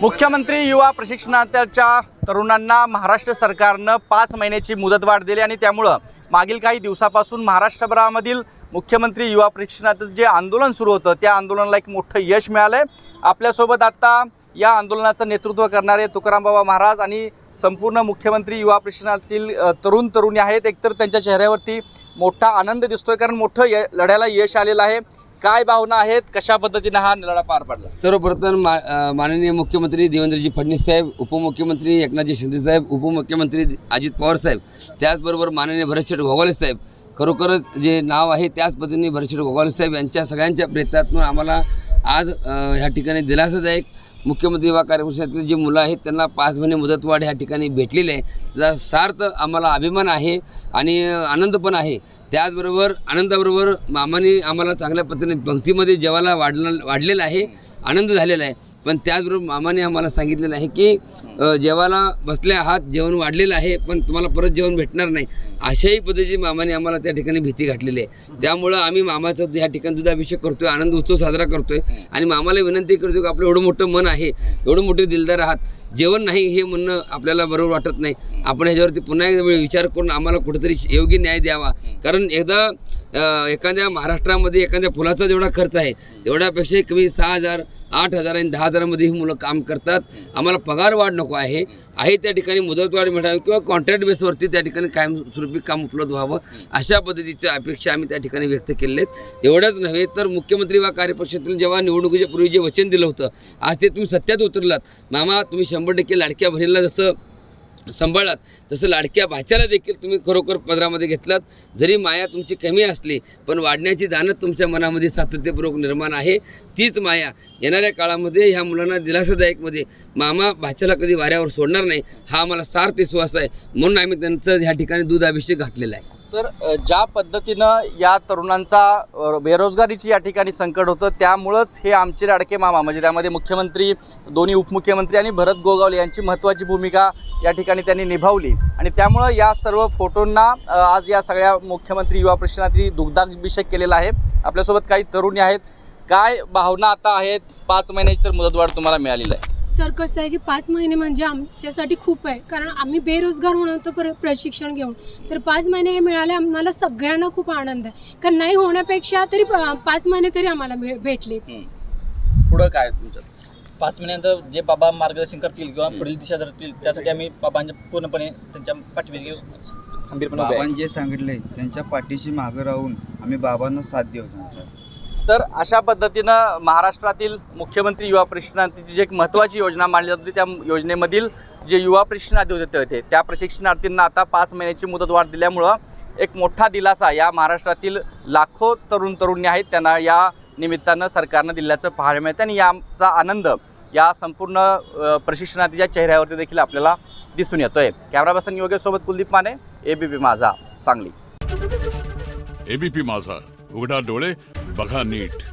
मुख्यमंत्री युवा प्रशिक्षणाच्या तरुणांना महाराष्ट्र सरकारनं पाच महिन्याची मुदतवाढ दिली आणि त्यामुळं मागील काही दिवसापासून महाराष्ट्रभरामधील मुख्यमंत्री युवा प्रशिक्षणाचं जे आंदोलन सुरू होतं त्या आंदोलनाला एक मोठं यश मिळालं आहे आपल्यासोबत आता या आंदोलनाचं नेतृत्व करणारे तुकारामबाबा महाराज आणि संपूर्ण मुख्यमंत्री युवा प्रशिक्षणातील तरुण तरुणी आहेत. एकतर त्यांच्या चेहऱ्यावरती मोठा आनंद दिसतोय कारण मोठं य लढ्याला यश आलेलं आहे. काय भावना आहेत कशा पद्धतीनं हा लढा पार पडला? सर्वप्रथम मा अ, माननीय मुख्यमंत्री देवेंद्रजी फडणवीस साहेब उपमुख्यमंत्री एकनाथजी शिंदे साहेब उपमुख्यमंत्री अजित पवार साहेब त्याचबरोबर माननीय भरतशेठ घोगाले साहेब खरोखरच जे नाव आहे त्याच पद्धतीने भरतशेठ घोगाले साहेब यांच्या सगळ्यांच्या प्रयत्नातून आम्हाला आज अ, ह्या ठिकाणी दिलासादायक मुख्यमंत्री युवा कार्यक्रमातील जी मुलं आहेत त्यांना पाच महिने मुदतवाढ ह्या ठिकाणी भेटलेली आहे. त्याचा सार्थ आम्हाला अभिमान आहे आणि आनंद पण आहे. त्याचबरोबर आनंदाबरोबर मामाने आम्हाला चांगल्या पद्धतीने पंक्तीमध्ये जेवायला वाढलं वाढलेलं आहे. आनंद झालेला आहे. पण त्याचबरोबर मामाने आम्हाला सांगितलेलं आहे की जेवायला बसले आहात जेवण वाढलेलं आहे पण तुम्हाला परत जेवण भेटणार नाही. अशाही पद्धतीची मामाने आम्हाला त्या ठिकाणी भीती घातलेली आहे. त्यामुळं आम्ही मामाचा ह्या ठिकाणी दुधाभिषेक करतोय आनंद उत्सव साजरा करतोय. आणि मामाला विनंती करतो की आपलं एवढं मोठं मन आहे एवढं मोठे दिलदार आहात. जेवण नाही हे म्हणणं आपल्याला बरोबर वाटत नाही. आपण ह्याच्यावरती पुन्हा एकदा वेळ विचार करून आम्हाला कुठेतरी योग्य न्याय द्यावा. कारण एकदा एखाद्या महाराष्ट्रामध्ये एखाद्या फुलाचा जेवढा खर्च आहे तेवढ्यापेक्षा कमी सहा हजार आठ हजार आणि दहा हजारामध्ये ही मुलं काम करतात. आम्हाला पगार वाढ नको आहे. आहे त्या ठिकाणी मुदतवाढ मिळावी किंवा कॉन्ट्रॅक्ट बेसवरती त्या ठिकाणी कायमस्वरूपी काम उपलब्ध व्हावं अशा पद्धतीच्या अपेक्षा आम्ही त्या ठिकाणी व्यक्त केलेल्या आहेत. एवढंच नव्हे तर मुख्यमंत्री वा कार्यपक्षातील जेव्हा निवडणुकीच्या पूर्वी जे वचन दिलं होतं आज ते तुम्ही सत्यात उतरलात. मामा तुम्ही शंभर टक्के लाडक्या बहिणीला जसं सांभाळात. तसं लाडक्या भाच्याला देखील तुम्ही खरोखर पदरामध्ये घेतलात. जरी माया तुमची कमी असली पण वाढण्याची दानत तुमच्या मनामध्ये सातत्यपूर्वक निर्माण आहे. तीच माया येणाऱ्या काळामध्ये ह्या मुलांना दिलासादायकमध्ये मामा भाच्याला कधी वाऱ्यावर सोडणार नाही हा आम्हाला सार्थ विश्वास आहे. म्हणून आम्ही त्यांचं ह्या ठिकाणी दूध अभिषेक घातलेला आहे. तर ज्या पद्धतीनं या तरुणांचा बेरोजगारीची या ठिकाणी संकट होतं त्यामुळंच हे आमचे लाडके मामा म्हणजे त्यामध्ये मुख्यमंत्री दोन्ही उपमुख्यमंत्री आणि भरत गोगावले यांची महत्त्वाची भूमिका या ठिकाणी त्यांनी निभावली. आणि त्यामुळं या सर्व फोटोंना आज या सगळ्या मुख्यमंत्री युवा प्रशिक्षणातील दुग्धाभिषेक केलेला आहे. आपल्यासोबत काही तरुणी आहेत. काय भावना आता आहेत? पाच महिन्याची तर मुदतवाढ तुम्हाला मिळालेली आहे. सर कसं आहे की पाच महिने म्हणजे आमच्यासाठी खूप आहे. कारण आम्ही बेरोजगार होणार होतो पर प्रशिक्षण घेऊन. तर पाच महिने हे मिळाले आम्हाला सगळ्यांना खूप आनंद आहे. कारण नाही होण्यापेक्षा तरी प- पाच महिने तरी आम्हाला भे भेटले. पुढं काय तुमचं? पाच महिन्यानंतर जे बाबा मार्गदर्शन करतील किंवा पुढील दिशा धरतील त्यासाठी आम्ही बाबांच्या पूर्णपणे त्यांच्या पाठीशी घेऊ खंबीरपणे. बाबांनी जे सांगितले त्यांच्या पाठीशी मागं राहून आम्ही बाबांना साथ देऊ तर अशा पद्धतीनं महाराष्ट्रातील मुख्यमंत्री युवा प्रशिक्षणार्थीची जी एक महत्त्वाची योजना मांडली जात होती त्या योजनेमधील जे युवा प्रशिक्षणार्थी होते होते त्या प्रशिक्षणार्थींना आता पाच महिन्याची मुदतवाढ दिल्यामुळं एक मोठा दिलासा या महाराष्ट्रातील लाखो तरुण तरुणी आहेत त्यांना या निमित्तानं सरकारनं दिल्याचं पाहायला मिळतं आणि याचा आनंद या संपूर्ण प्रशिक्षणार्थीच्या चेहऱ्यावरती देखील आपल्याला दिसून येतोय. कॅमेरा पर्सन योगेशसोबत कुलदीप माने एबीपी माझा सांगली. एबीपी माझा उघडा डोळे बघा नीट.